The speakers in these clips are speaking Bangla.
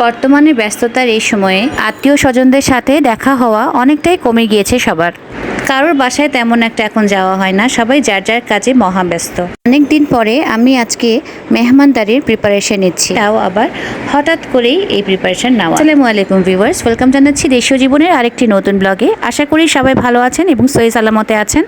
বর্তমানে ব্যস্ততার এই সময়ে আত্মীয় স্বজনদের সাথে দেখা হওয়া অনেকটাই কমে গিয়েছে সবার। কারোর বাসায় তেমন একটা এখন যাওয়া হয় না, সবাই যার যার কাজে মহাব্যস্ত। অনেক দিন পরে আমি আজকে মেহমানদারির প্রিপারেশন নিচ্ছি। তাও আবার হঠাৎ করেই এই প্রিপারেশন নেওয়া। আসসালামু আলাইকুম ভিউয়ার্স ওয়েলকাম জানাচ্ছি দেশীয় জীবনের আরেকটি নতুন ব্লগে আশা করি সবাই ভালো আছেন এবং সহি সালামতে আছেন।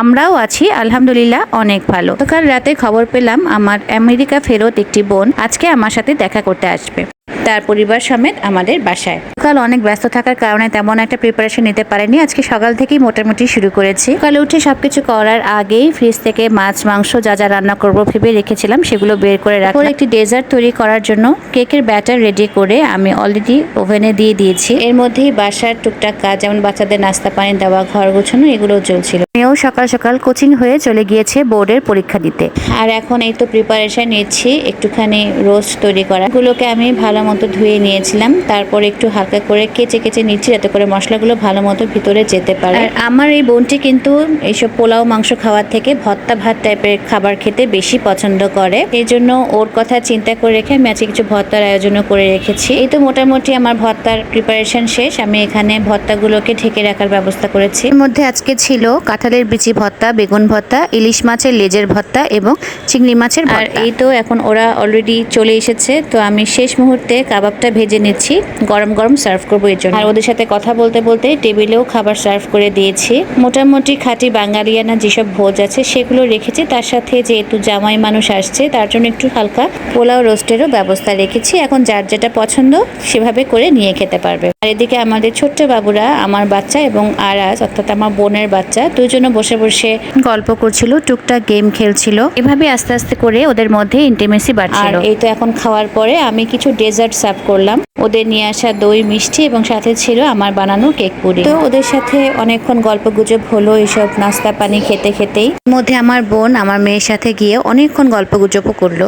আমরাও আছি, আলহামদুলিল্লাহ, অনেক ভালো। গতকাল রাতে খবর পেলাম আমার আমেরিকা ফেরত একটি বোন আজকে আমার সাথে দেখা করতে আসবে। তার পরিবার সমেত আমাদের বাসায়। কাল অনেক ব্যস্ত থাকার কারণে তেমন একটা প্রিপারেশন নিতে পারেনি আজকে সকাল থেকেই মোটামুটি শুরু করেছি। সকালে উঠে সবকিছু করার আগেই ফ্রিজ থেকে মাছ, মাংস যা যা রান্না করব ভেবে রেখেছিলাম, সেগুলো বের করে রাখব একটি ডেজার্ট তৈরি করার জন্য কেকের ব্যাটার রেডি করে আমি অলরেডি ওভেনে দিয়ে দিয়েছি। এর মধ্যেই বাসার টুকটাক কাজ, যেমন বাচ্চাদের নাস্তা, পানি দেওয়া, ঘর গোছানো এগুলো চলছিল। মেয়েও সকাল সকাল কোচিং হয়ে চলে গিয়েছে বোর্ডের পরীক্ষা দিতে। আর এখন এই তো প্রিপারেশন নিচ্ছি, একটুখানি রোস্ট তৈরি করা। এগুলোকে আমি ভালো মতো ধুয়ে নিয়েছিলাম। তারপর একটু হালকা করে কেচে কেচে নিচ্ছি যাতে করে মশলাগুলো ভালো মতো ভিতরে যেতে পারে। আর আমার এই বোনটি কিন্তু এইসব পোলাও মাংস খাওয়ার থেকে ভত্তা ভাত টাইপের খাবার খেতে বেশি পছন্দ করে। এই জন্য ওর কথা চিন্তা করে রেখে আমি আজকে কিছু ভত্তার আয়োজনও করে রেখেছি। এই তো মোটামুটি আমার ভত্তার প্রিপারেশন শেষ। আমি এখানে ভত্তাগুলোকে ঢেকে রাখার ব্যবস্থা করেছি। এর মধ্যে আজকে ছিল কাঁঠালের বিচি ভত্তা বেগুন ভত্তা ইলিশ মাছের লেজের ভত্তা এবং চিংড়ি মাছের আর এই তো এখন ওরা অলরেডি চলে এসেছে। তো আমি শেষ মুহূর্তে কাবাবটা ভেজে নিচ্ছি। গরম গরম সার্ভ করব এর জন্য। আর ওদের সাথে কথা বলতে বলতে টেবিলেও খাবার সার্ভ করে দিয়েছি। মোটামুটি খাঁটি বাঙালিয়ানা যেসব ভোজ আছে, সেগুলো রেখেছি। তার সাথে যেহেতু জামাই মানুষ আসছে, তার জন্য একটু হালকা পোলাও রোস্টেরও ব্যবস্থা রেখেছি। এখন যার যেটা পছন্দ, সেভাবে করে নিয়ে খেতে পারবে। আর এদিকে আমাদের ছোট্ট বাবুরা, আমার বাচ্চা এবং আরাজ অর্থাৎ আমার বোনের বাচ্চা দুজনে বসে বসে গল্প করছিল, টুকটাক গেম খেলছিল। এভাবে আস্তে আস্তে করে ওদের মধ্যে ইন্টিমেসি বাড়ছিল। এই তো এখন খাওয়ার পরে আমি কিছু ডেজার্ট সার্ভ করলাম। ওদের নিয়ে আসা দই, মিষ্টি এবং সাথে ছিল আমার বানানো কেক পুরি। তো ওদের সাথে অনেকক্ষণ গল্প গুজব হলো এইসব নাস্তা পানি খেতে খেতেই। মধ্যে আমার বোন, আমার মেয়ের সাথে গিয়ে অনেকক্ষণ গল্প গুজবও করল।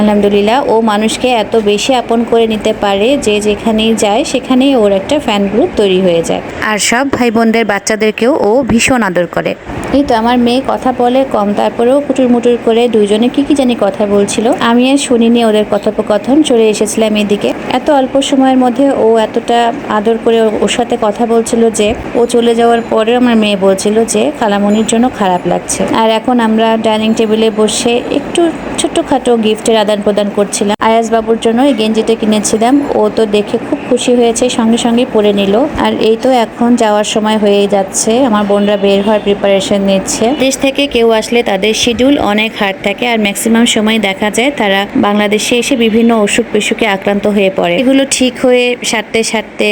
আলহামদুলিল্লাহ, ও মানুষকে এত বেশি আপন করে নিতে পারে যে যেখানেই যায় সেখানেই ওর একটা ফ্যান গ্রুপ তৈরি হয়ে যায়। আর সব ভাই বোনদের বাচ্চাদেরকেও ও ভীষণ আদর করে। এই তো আমার মেয়ে কথা বলে কম, তারপরেও কুটুর মুটুর করে দুইজনে কি কি জানি কথা বলছিল। আমি আর শুনিনি ওদের কথোপকথন, চলে এসেছিলাম এদিকে এত অল্প সময়ের মধ্যে ও এতটা আদর করে ওর সাথে কথা বলছিল যে, ও চলে যাওয়ার পরে আমার মেয়ে বলছিল যে, খালামনির জন্য খারাপ লাগছে। আর এখন আমরা ডাইনিং টেবিলে বসে একটু ছোট্টখাটো গিফটের আদান প্রদান করছিলাম। আয়াস বাবুর জন্য এই গেঞ্জিটা কিনেছিলাম। ও তো দেখে খুব খুশি হয়েছে, সঙ্গে সঙ্গে পরে নিল। আর এই তো এখন যাওয়ার সময় হয়ে যাচ্ছে। আমার বোনরা বের হওয়ার প্রিপারেশন নিচ্ছে। দেশ থেকে কেউ আসলে তাদের শিডিউল অনেক হার্ড থাকে। আর ম্যাক্সিমাম সময় দেখা যায় তারা বাংলাদেশে এসে বিভিন্ন অসুখ বিসুখে আক্রান্ত হয়ে পড়ে। এগুলো ঠিক হয়ে সারতে সারতে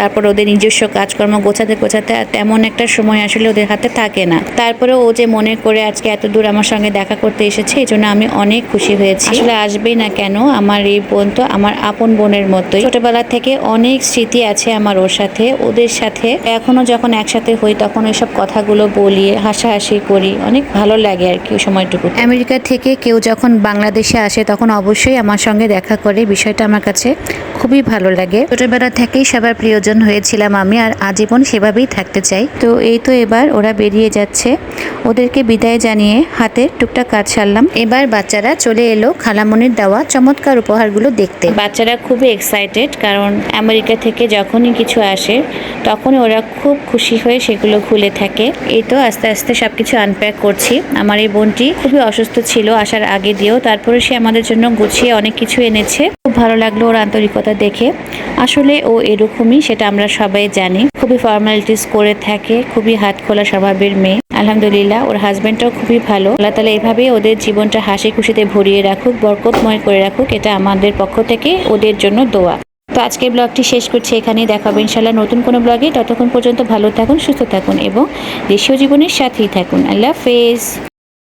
তারপর ওদের নিজস্ব কাজকর্ম গোছাতে গোছাতে তেমন একটা সময় আসলে ওদের হাতে থাকে না। তারপরে ও যে মনে করে আজকে এত দূর আমার সঙ্গে দেখা করতে এসেছে এই জন্য আমি অনেক খুশি হয়েছি। আসলে আসবেই না কেন, আমার এই বোন তো আমার আপন বোনের মতোই। ছোটবেলা থেকে অনেক স্মৃতি আছে আমার ওর সাথে, ওদের সাথে। এখনও যখন একসাথে হই তখন ওইসব কথাগুলো বলি, হাসাহাসি করি, অনেক ভালো লাগে আর কি সময়টুকু আমেরিকা থেকে কেউ যখন বাংলাদেশে আসে তখন অবশ্যই আমার সঙ্গে দেখা করে, বিষয়টা আমার কাছে খুবই ভালো লাগে। ছোটবেলা থেকেই সবার প্রিয়জন হয়েছিলাম আমি আর আজীবন সেভাবেই থাকতে চাই। তো এই তো এবার ওরা বেরিয়ে যাচ্ছে। ওদেরকে বিদায় জানিয়ে হাতে টুকটাক কাজ সারলাম। এবার বাচ্চারা চলে এলো খালামনির দেওয়া চমৎকার উপহারগুলো দেখতে। বাচ্চারা খুবই এক্সাইটেড কারণ আমেরিকা থেকে যখনই কিছু আসে, তখনই ওরা খুব খুশি হয়ে সেগুলো খুলে থাকে। এই তো আস্তে আস্তে সবকিছু আনপ্যাক করছি। আমার এই বোনটি খুবই অসুস্থ ছিল আসার আগে দিয়েও, তারপরে সে আমাদের জন্য গুছিয়ে অনেক কিছু এনেছে। খুব ভালো লাগল ওর আন্তরিকতা দেখে, আসলে ও এরকমই, সেটা আমরা সবাই জানি। খুবই ফর্মালিটিস করে থাকে, খুবই হাত খোলা স্বভাবের মেয়ে। আলহামদুলিল্লাহ, ওর হাজবেন্ডটাও খুবই ভালো। আল্লাহ তালা এভাবেই ওদের জীবনটা হাসি খুশিতে ভরিয়ে রাখুক, বরকতময় করে রাখুক, এটা আমাদের পক্ষ থেকে ওদের জন্য দোয়া। তো আজকের ব্লগটি শেষ করছি এখানেই দেখাবো ইনশাল্লাহ নতুন কোনো ব্লগে। ততক্ষণ পর্যন্ত ভালো থাকুন, সুস্থ থাকুন এবং দেশীয় জীবনের সাথেই থাকুন। আল্লাহ হাফেজ।